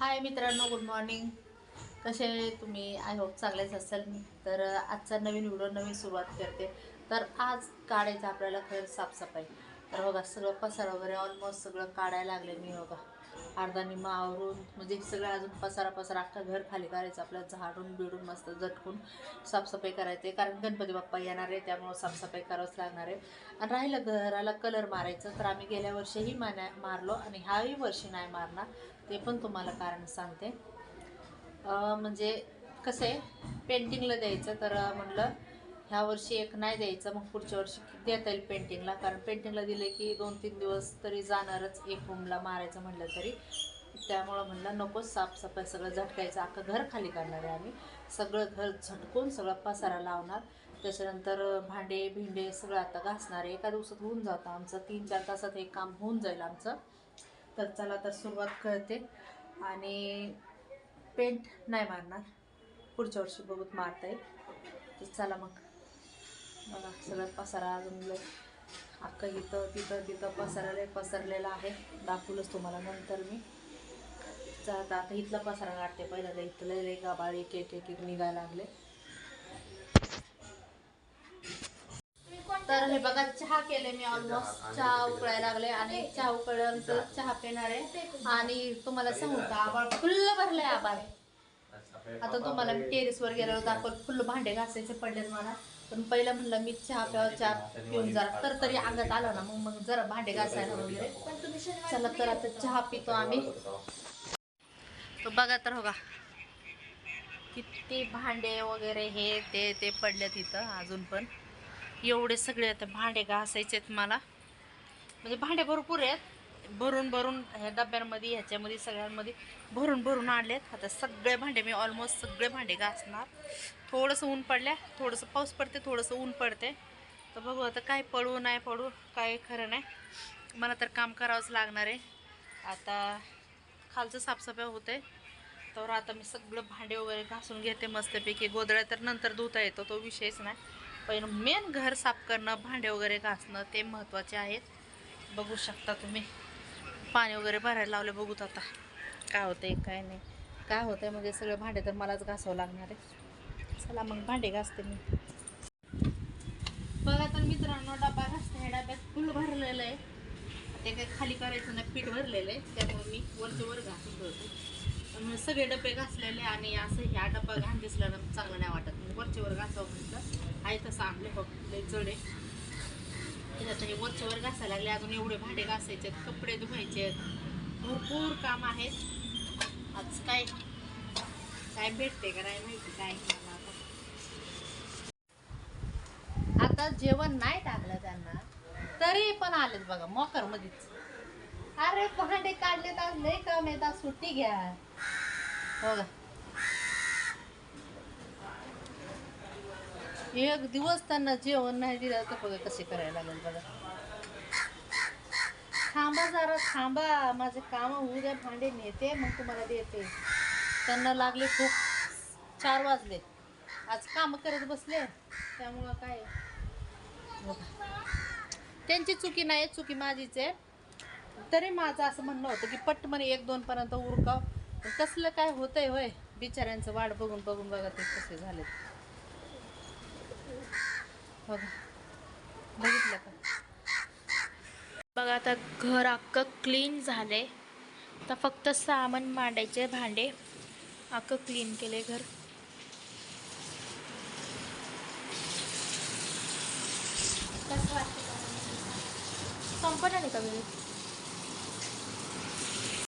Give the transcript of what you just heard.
हाय मित्रांनो good morning कसे तुम्ही? आय होप चांगलेच असाल. तर आजचा नवीन व्हिडिओ नवीन सुरुवात करते. तर आज काढायचं आपल्याला खरं साफसफाई. तर बघा सगळं पसारा वगैरे ऑलमोस्ट सगळं काढायला लागले मी बघा. अर्धा निम्मा आवरून म्हणजे सगळं अजून पसारा पसारा अख्खं घर खाली करायचं आपलं झाडून बिडून मस्त झटकून साफसफाई करायचे. कारण गणपती बाप्पा येणार आहे त्यामुळं साफसफाई करावंच लागणार आहे. आणि राहिलं घराला कलर मारायचं तर आम्ही गेल्या वर्षीही माना मारलो आणि ह्याही वर्षी नाही मारणार ते पण तुम्हाला कारण सांगते. म्हणजे कसं आहे पेंटिंगला द्यायचं तर म्हणलं ह्या वर्षी एक नाही द्यायचं मग पुढच्या वर्षी देता येईल पेंटिंगला कारण पेंटिंगला दिले की दोन तीन दिवस तरी जाणारच एक रूमला मारायचं म्हटलं तरी. त्यामुळं म्हणलं नको साफसफाई सगळं झटकायचं. अख्खं घर खाली करणार आहे आम्ही. सगळं घर झटकून सगळं पसारा लावणार. त्याच्यानंतर भांडे भिंडे सगळं आता घासणार आहे. एका दिवसात होऊन जातं आमचं. तीन चार तासात हे काम होऊन जाईल आमचं. तर चला तर सुरुवात करते. आणि पेंट नाही मारणार. पुढच्या वर्षी बघूत मारता येईल. तर चला मग. बघा सगळं पसारा अजून लय. अख्खं इथं तिथं तिथं पसाराला पसरलेला आहे. दाखवलंच तुम्हाला नंतर मी. चला आता इथला पसारा काढते. पहिल्यांदा इथलं लय गाबाळ एक एक एक एक निघायला लागले. तर हे बघा चहा केले मी ऑलमोस्ट चहा उकळायला लागले आणि चहा उकळल्यानंतर चहा पिणार आहे. आणि तुम्हाला सांगू का आबाळ फुल्ल भरलंय आबाळ आता तुम्हाला मी टेरेसवर गेल्यावर दाखवत फुल्ल भांडे घासायचे पडलेत मला. पण पहिलं म्हणलं मी चहा प्यावं चहा पिऊन जरा तर तरी अंगात आलं ना मग मग जरा भांडे घासायला वगैरे. चला तर आता चहा पितो आम्ही. तो बघा तर हो का किती भांडे वगैरे हे ते ते पडलेत इथं अजून पण. एवढे सगळे आता भांडे घासायचे आहेत मला. म्हणजे भांडे भरपूर आहेत. भरून भरून ह्या डब्यांमध्ये ह्याच्यामध्ये सगळ्यांमध्ये भरून भरून आणलेत. आता सगळे भांडे मी ऑलमोस्ट सगळे भांडे घासणार. थोडंसं ऊन पडल्या थोडंसं पाऊस पडते थोडंसं ऊन पडते. तर बघू आता काय पडू नाही पडू काय खरं नाही. मला तर काम करावंच लागणार आहे. आता खालचं साफसफाई होते. तर आता मी सगळं भांडे वगैरे घासून घेते मस्तपैकी. गोधड्या तर नंतर धुता येतो तो विषयच नाही. पण मेन घर साफ करणं भांडे वगैरे घासणं ते महत्त्वाचे आहेत. बघू शकता तुम्ही. पाणी वगैरे भरायला लावले बघूत आता. काय होतंय काय नाही. काय होतंय म्हणजे सगळे भांडे तर मलाच घासावं लागणार आहे. चला मग भांडे घासते मी. बघा तर मित्रांनो डबा घासते ह्या डब्यात फुल भरलेलं आहे. ते काही खाली करायचं ना पीठ भरलेलं आहे. त्यामुळे मी वरचे वर घासून ठेवते त्यामुळे सगळे डबे घासलेले आणि असं ह्या डब्बा घाण दिसल्यानं चांगलं नाही वाटत. मग वरचे वर घासावं म्हटलं. आहे तसं आणले बघ जड. आहे त्याच्यात हे वर घासायला लागले अजून एवढे भांडे घासायचे कपडे धुवायचे आहेत भरपूर काम आहेत. आज काय काय भेटते का नाही माहिती काय मला आता. आता जेवण नाही टाकलं त्यांना तरी पण आलेत बघा मोकर मध्येच अरे भांडे काढले तर लय काम येतात सुट्टी घ्या. बघा एक दिवस त्यांना जेवण नाही दिलं तर बघा कसे करायला लागेल बघा. थांबा जरा थांबा. माझे काम होऊ द्या भांडे नेते मग तुम्हाला देते. त्यांना लागले खूप. चार वाजले. आज काम करत बसले. त्यामुळं काय? त्यांची चुकी नाही चुकी माझीच आहे. तरी माझं असं म्हणणं होतं की पटमन एक दोन पर्यंत उरकाव. कसलं काय होतंय होय? बिचाऱ्यांचं वाट बघून बघून बघा ते कसे झाले बघा. बघितलं का? बघा आता घर अख्खं क्लीन झालंय. आता फक्त सामान मांडायचे भांडे. अख्खं क्लीन केले घर. कसं वाटतं? नाही का वेळेत